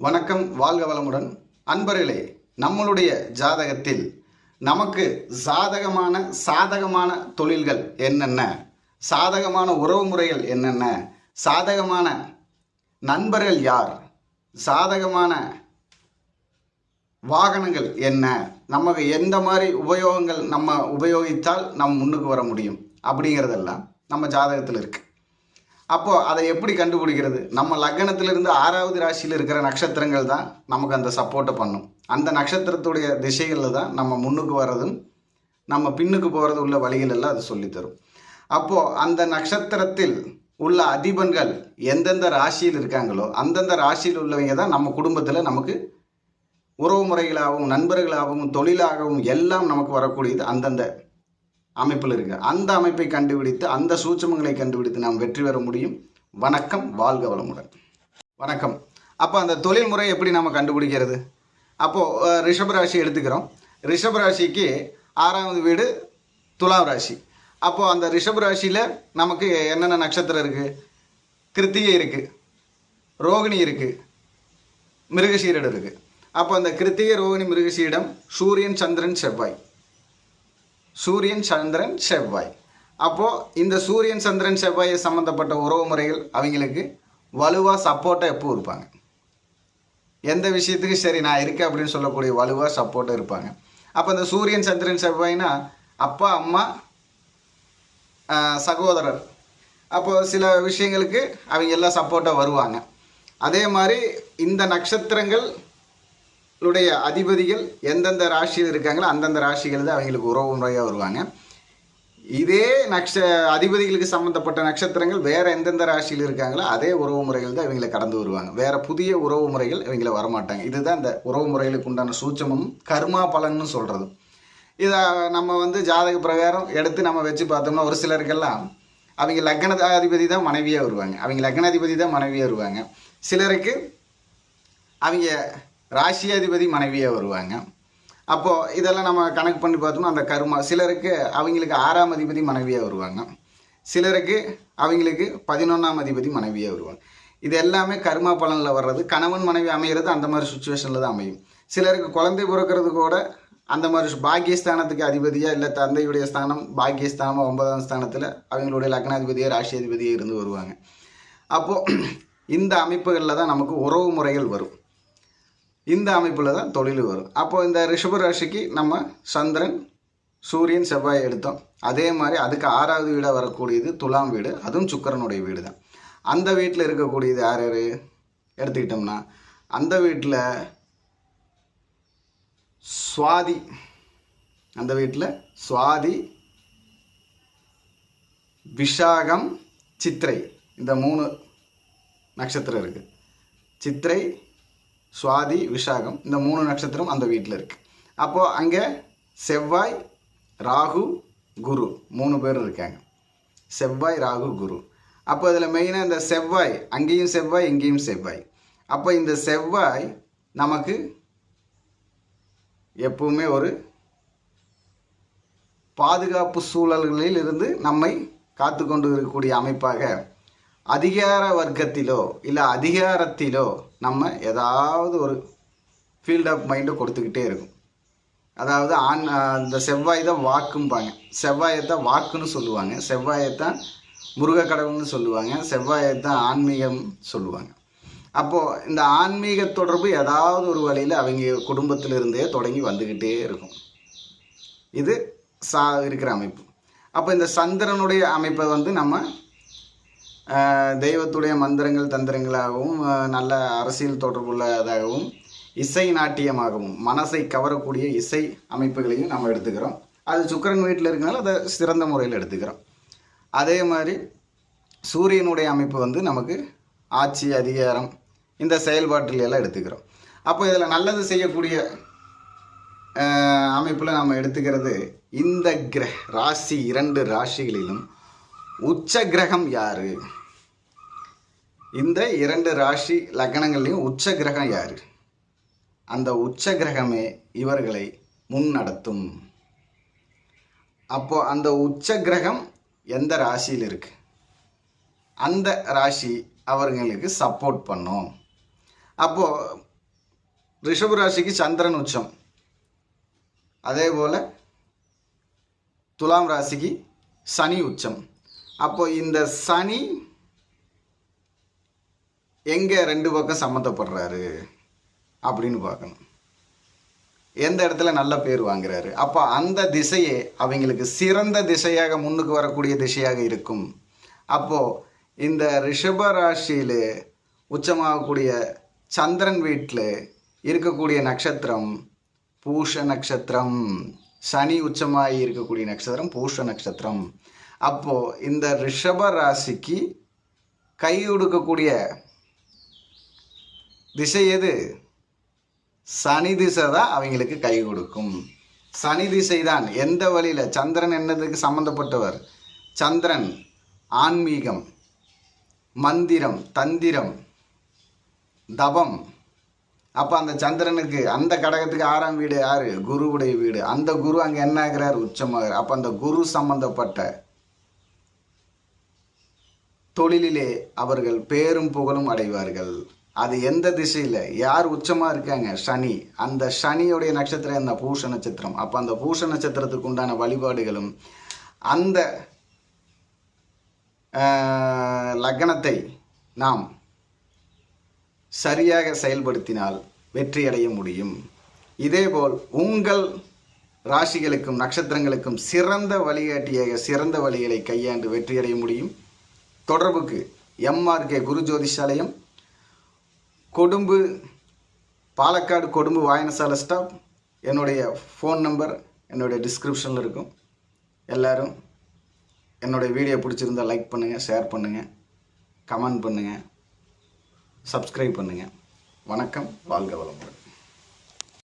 வணக்கம் வாழ்க வளமுடன். அன்பர்களே நம்மளுடைய ஜாதகத்தில் நமக்கு சாதகமான சாதகமான தொழில்கள் என்னென்ன? சாதகமான உறவுமுறைகள் என்னென்ன? சாதகமான நண்பர்கள் யார்? சாதகமான வாகனங்கள் என்ன? நமக்கு எந்த மாதிரி உபயோகங்கள் நம்ம உபயோகித்தால் நம் முன்னுக்கு வர முடியும்? அப்படிங்கிறதெல்லாம் நம்ம ஜாதகத்தில் இருக்குது அப்போ அதை எப்படி கண்டுபிடிக்கிறது? நம்ம லக்னத்திலிருந்து ஆறாவது ராசியில் இருக்கிற நட்சத்திரங்கள் தான் நமக்கு அந்த சப்போர்ட்டை பண்ணும். அந்த நட்சத்திரத்துடைய திசைகளில் தான் நம்ம முன்னுக்கு வர்றதும் நம்ம பின்னுக்கு போகிறது உள்ள வழிகள் எல்லாம் அது சொல்லித்தரும். அப்போது அந்த நட்சத்திரத்தில் உள்ள அதிபன்கள் எந்தெந்த ராசியில் இருக்காங்களோ அந்தந்த ராசியில் உள்ளவங்க தான் நம்ம குடும்பத்தில் நமக்கு உறவு முறைகளாகவும் நண்பர்களாகவும் தொழிலாகவும் எல்லாம் நமக்கு வரக்கூடியது அந்தந்த அமைப்பில் இருக்கு. அந்த அமைப்பை கண்டுபிடித்து அந்த சூட்சமங்களை கண்டுபிடித்து நாம் வெற்றி பெற முடியும். வணக்கம் வாழ்க வளமுடன். வணக்கம். அப்போ அந்த தொழில்முறை எப்படி நம்ம கண்டுபிடிக்கிறது? அப்போது ரிஷபராசி எடுத்துக்கிறோம். ரிஷபராசிக்கு ஆறாவது வீடு துலாம் ராசி. அப்போது அந்த ரிஷபராசியில் நமக்கு என்னென்ன நட்சத்திரம் இருக்குது கிருத்திகை இருக்குது ரோகிணி இருக்குது மிருகசீரிடம் இருக்குது அப்போ அந்த கிருத்திகை ரோகிணி மிருகசீரிடம் சூரியன் சந்திரன் செவ்வாய். சூரியன் சந்திரன் செவ்வாய். அப்போது இந்த சூரியன் சந்திரன் செவ்வாயை சம்மந்தப்பட்ட உறவு முறைகள் அவங்களுக்கு வலுவாக சப்போர்ட்டாக எப்போ இருப்பாங்க. எந்த விஷயத்துக்கு சரி நான் இருக்கேன் அப்படின்னு சொல்லக்கூடிய வலுவாக சப்போர்ட்டாக இருப்பாங்க. அப்போ இந்த சூரியன் சந்திரன் செவ்வாய்னா அப்பா அம்மா சகோதரர். அப்போ சில விஷயங்களுக்கு அவங்க எல்லாம் சப்போர்ட்டாக வருவாங்க. அதே மாதிரி இந்த நட்சத்திரங்கள் உடைய அதிபதிகள் எந்தெந்த ராசியில் இருக்காங்களோ அந்தந்த ராசிகள் தான் அவங்களுக்கு உறவு முறையாக வருவாங்க. இதே நக்ஷ அதிபதிகளுக்கு சம்மந்தப்பட்ட நட்சத்திரங்கள் வேறு எந்தெந்த ராசியில் இருக்காங்களோ அதே உறவு முறைகள் தான் இவங்களை கடந்து வருவாங்க. வேறு புதிய உறவு முறைகள் இவங்களை வரமாட்டாங்க. இதுதான் இந்த உறவு முறைகளுக்கு உண்டான சூட்சமும் கர்மா பலன்னு சொல்கிறது இதை நம்ம வந்து ஜாதக பிரகாரம் எடுத்து நம்ம வச்சு பார்த்தோம்னா ஒரு சிலருக்கெல்லாம் அவங்க லக்னாதிபதி தான் மனைவியாக வருவாங்க. அவங்க லக்னாதிபதி தான் மனைவியாக வருவாங்க. சிலருக்கு அவங்க ராசியாதிபதி மனைவியாக வருவாங்க. அப்போது இதெல்லாம் நம்ம கணக்கு பண்ணி பார்த்தோம்னா அந்த கருமா சிலருக்கு அவங்களுக்கு ஆறாம் அதிபதி மனைவியாக வருவாங்க. சிலருக்கு அவங்களுக்கு பதினொன்றாம் அதிபதி மனைவியாக வருவாங்க. இது எல்லாமே கர்மா பலனில் வர்றது கணவன் மனைவி அமைகிறது அந்த மாதிரி சுச்சுவேஷனில் தான் அமையும். சிலருக்கு குழந்தை பிறக்கிறது கூட அந்த மாதிரி பாக்கியஸ்தானத்துக்கு அதிபதியாக இல்லை தந்தையுடைய ஸ்தானம் பாக்கியஸ்தானம் ஒன்பதாம் ஸ்தானத்தில் அவங்களுடைய லக்னாதிபதியாக ராசியாதிபதியாக இருந்து வருவாங்க. அப்போது இந்த அமைப்புகளில் தான் நமக்கு உறவு முறைகள் வரும். இந்த அமைப்பில் தான் தொழில் வரும். அப்போ இந்த ரிஷப ராசிக்கு நம்ம சந்திரன் சூரியன் செவ்வாய் எடுத்தோம். அதே மாதிரி அதுக்கு ஆறாவது வீடாக வரக்கூடியது துலாம் வீடு. அதுவும் சுக்கிரனுடைய வீடு தான் அந்த வீட்டில் இருக்கக்கூடியது யார் யார்? எடுத்துக்கிட்டோம்னா அந்த வீட்டில் சுவாதி அந்த வீட்டில் சுவாதி விஷாகம் சித்திரை. இந்த மூணு நட்சத்திரம் இருக்குது சித்திரை சுவாதி விஷாகம் இந்த மூணு நட்சத்திரம் அந்த வீட்டில் இருக்குது அப்போது அங்கே செவ்வாய் ராகு குரு மூணு பேர் இருக்காங்க. செவ்வாய் ராகு குரு. அப்போ இதில் மெயினாக இந்த செவ்வாய் அங்கேயும் செவ்வாய் இங்கேயும் செவ்வாய். அப்போ இந்த செவ்வாய் நமக்கு எப்பவுமே ஒரு பாதுகாப்பு சூழல்களில் இருந்து நம்மை காத்து கொண்டு இருக்கக்கூடிய அமைப்பாக அதிகார வர்க்கத்திலோ இல்லை அதிகாரத்திலோ நம்ம ஏதாவது ஒரு ஃபீல்ட் ஆஃப் மைண்டை கொடுத்துக்கிட்டே இருக்கும். அதாவது ஆண் இந்த செவ்வாய் தான் வாக்கும்பாங்க. செவ்வாயை தான் வாக்குன்னு சொல்லுவாங்க. செவ்வாயை தான் முருக கடவுள்னு சொல்லுவாங்க. செவ்வாயை தான் ஆன்மீகம் சொல்லுவாங்க. அப்போது இந்த ஆன்மீக தொடர்பு ஏதாவது ஒரு வழியில் அவங்க குடும்பத்திலிருந்தே தொடங்கி வந்துக்கிட்டே இருக்கும். இது சா இருக்கிற அமைப்பு. அப்போ இந்த சந்திரனுடைய அமைப்பை வந்து நம்ம தெய்வத்துடைய மந்திரங்கள் தந்திரங்களாகவும் நல்ல அரசியல் தொடர்புள்ளதாகவும் இசை நாட்டியமாகவும் மனசை கவரக்கூடிய இசை அமைப்புகளையும் நம்ம எடுத்துக்கிறோம். அது சுக்கிரன் வீட்டில் இருக்கனால அதை சிறந்த முறையில் எடுத்துக்கிறோம். அதே மாதிரி சூரியனுடைய அமைப்பு வந்து நமக்கு ஆட்சி அதிகாரம் இந்த செயல்பாட்டில் எல்லாம் எடுத்துக்கிறோம். அப்போ இதில் நல்லது செய்யக்கூடிய அமைப்பில் நம்ம எடுத்துக்கிறது இந்த கிரக ராசி இரண்டு ராசிகளிலும் உச்ச கிரகம் யாரு? இந்த இரண்டு ராசி லக்னங்கள்லையும் உச்ச கிரகம் யாரு? அந்த உச்ச கிரகமே இவர்களை முன்னடத்தும். அப்போ அந்த உச்ச கிரகம் எந்த ராசியில் இருக்கு? அந்த ராசி அவர்களுக்கு சப்போர்ட் பண்ணும். அப்போது ரிஷப ராசிக்கு சந்திரன் உச்சம். அதே போல் துலாம் ராசிக்கு சனி உச்சம். அப்போ இந்த சனி எங்கே ரெண்டு பக்கம் சம்மந்தப்படுறாரு அப்படின்னு பார்க்கணும். எந்த இடத்துல நல்ல பேர் வாங்குறாரு? அப்போ அந்த திசையே அவங்களுக்கு சிறந்த திசையாக முன்னுக்கு வரக்கூடிய திசையாக இருக்கும். அப்போது இந்த ரிஷப ராசியில் உச்சமாகக்கூடிய சந்திரன் வீட்டில் இருக்கக்கூடிய நட்சத்திரம் பூஷ நட்சத்திரம். சனி உச்சமாகி இருக்கக்கூடிய நட்சத்திரம் பூஷ நட்சத்திரம். அப்போது இந்த ரிஷப ராசிக்கு கை கொடுக்கக்கூடிய திசை எது? சனி திசை தான் அவங்களுக்கு கை கொடுக்கும். சனி திசை தான் எந்த வழியில்? சந்திரன் என்னதுக்கு சம்மந்தப்பட்டவர் சந்திரன் ஆன்மீகம் மந்திரம் தந்திரம் தபம் அப்போ அந்த சந்திரனுக்கு அந்த கடகத்துக்கு ஆறாம் வீடு யார்? குருவுடைய வீடு. அந்த குரு அங்கே என்ன ஆகிறார்? உச்சமாகிறார். அப்போ அந்த குரு சம்பந்தப்பட்ட தொழிலிலே அவர்கள் பேரும் புகழும் அடைவார்கள். அது எந்த திசையில்? யார் உச்சமாக இருக்காங்க? சனி. அந்த சனியுடைய நட்சத்திரம் என்ன? பூஷ நட்சத்திரம். அப்போ அந்த பூஷ நட்சத்திரத்துக்கு உண்டான வழிபாடுகளும் அந்த லக்னத்தை நாம் சரியாக செயல்படுத்தினால் வெற்றியடைய முடியும். இதேபோல் உங்கள் ராசிகளுக்கும் நட்சத்திரங்களுக்கும் சிறந்த வழிகாட்டியாக சிறந்த வழிகளை கையாண்டு வெற்றியடைய முடியும். தொடர்புக்கு எம்ஆர்கே குரு ஜோதிஷாலயம் கொடும்பு பாலக்காடு கொடும்பு வாயனசாலை ஸ்டாப் என்னுடைய ஃபோன் நம்பர் என்னுடைய டிஸ்கிரிப்ஷனில் இருக்கும். எல்லோரும் என்னுடைய வீடியோ பிடிச்சிருந்தா லைக் பண்ணுங்கள் ஷேர் பண்ணுங்கள் கமெண்ட் பண்ணுங்கள் சப்ஸ்கிரைப் பண்ணுங்கள் வணக்கம் வாழ்க வளமுடன்.